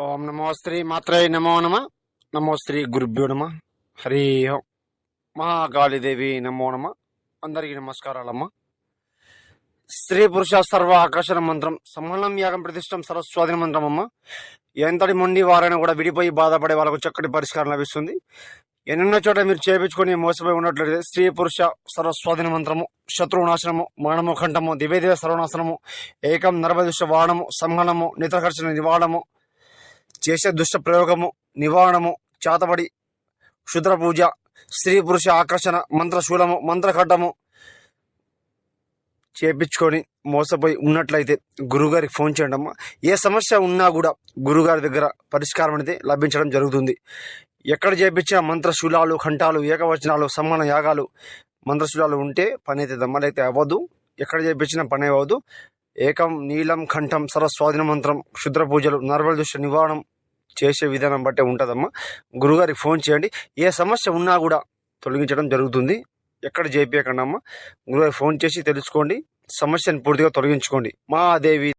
ఓం నమో శ్రీ మాత్రే నమో నమ. నమో శ్రీ గురుభ్యో నమ. హరి ఓం మహాకాళీదేవి నమో నమ. అందరికీ నమస్కారాలమ్మ. స్త్రీ పురుష సర్వ ఆకర్షణ మంత్రం సంహనం యాగం ప్రతిష్టం సరస్వాధీన మంత్రం అమ్మ ఎంతటి మొండి వారైనా కూడా విడిపోయి బాధపడే వాళ్ళకు చక్కటి పరిష్కారం లభిస్తుంది. ఎన్నెన్నో చోట మీరు చేపించుకొని మోసపోయి ఉన్నట్లయితే స్త్రీ పురుష సర్వస్వాధీన మంత్రము శత్రువు నాశనము మరణము కంఠము దివేదేవ సర్వనాశనము ఏకం నరభదుష వాడము సంహనము నిద్రకర్షణ నివాడము చేసే దుష్ట ప్రయోగము నివారణము చాతబడి క్షుద్ర పూజ స్త్రీ పురుష ఆకర్షణ మంత్రశూలము మంత్రఖడ్డము చేపించుకొని మోసపోయి ఉన్నట్లయితే గురుగారికి ఫోన్ చేయండి అమ్మ ఏ సమస్య ఉన్నా కూడా గురుగారి దగ్గర పరిష్కారం అనేది లభించడం జరుగుతుంది. ఎక్కడ చేపించిన మంత్రశూలాలు కంఠాలు ఏకవచనాలు సమాన యాగాలు మంత్రశూలాలు ఉంటే పని అయితే దమ్మలైతే అవ్వదు. ఎక్కడ చేపించినా పని అవ్వదు. ఏకం నీలం కంఠం సరస్వాధీన మంత్రం క్షుద్ర పూజలు నర్వల దృష్టి నివారణం చేసే విధానం బట్టే ఉంటుందమ్మా. గురుగారికి ఫోన్ చేయండి. ఏ సమస్య ఉన్నా కూడా తొలగించడం జరుగుతుంది. ఎక్కడ చేపించకండి అమ్మా గురుగారికి ఫోన్ చేసి తెలుసుకోండి. సమస్యను పూర్తిగా తొలగించుకోండి. మా దేవి